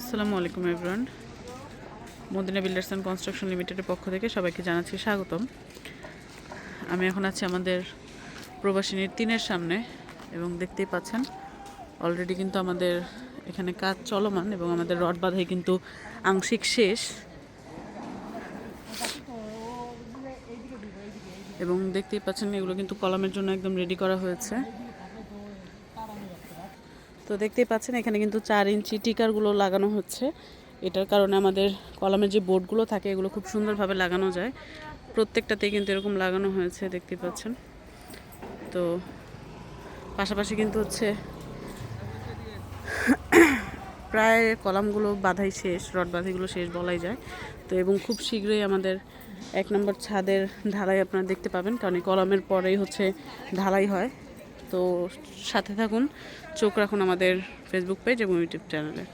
আসসালামু আলাইকুম everyone Madina builders and construction লিমিটেডের পক্ষ থেকে সবাইকে জানাচ্ছি স্বাগতম। আমি এখন আছি আমাদের প্রবাসিনীর তিনের সামনে এবং দেখতেই পাচ্ছেন অলরেডি কিন্তু আমাদের এখানে কাজ চলমান এবং আমাদের রড বাঁধাই কিন্তু আংশিক শেষ। এবং দেখতেই পাচ্ছেন এগুলো কিন্তু কলমের জন্য একদম রেডি করা হয়েছে। তো দেখতেই পাচ্ছেন, এখানে কিন্তু চার ইঞ্চি টিকারগুলো লাগানো হচ্ছে। এটার কারণে আমাদের কলমের যে বোর্ডগুলো থাকে, এগুলো খুব সুন্দরভাবে লাগানো যায়। প্রত্যেকটাতেই কিন্তু এরকম লাগানো হয়েছে দেখতে পাচ্ছেন। তো পাশাপাশি কিন্তু হচ্ছে প্রায় কলামগুলো বাধাই শেষ, রড বাঁধাইগুলো শেষ বলাই যায়। তো এবং খুব শীঘ্রই আমাদের এক নম্বর ছাদের ঢালাই আপনারা দেখতে পাবেন, কারণ এই কলমের পরেই হচ্ছে ঢালাই হয়। তো সাথে থাকুন। চোখ রাখুন আমাদের ফেসবুক পেজ এবং ইউটিউব চ্যানেলে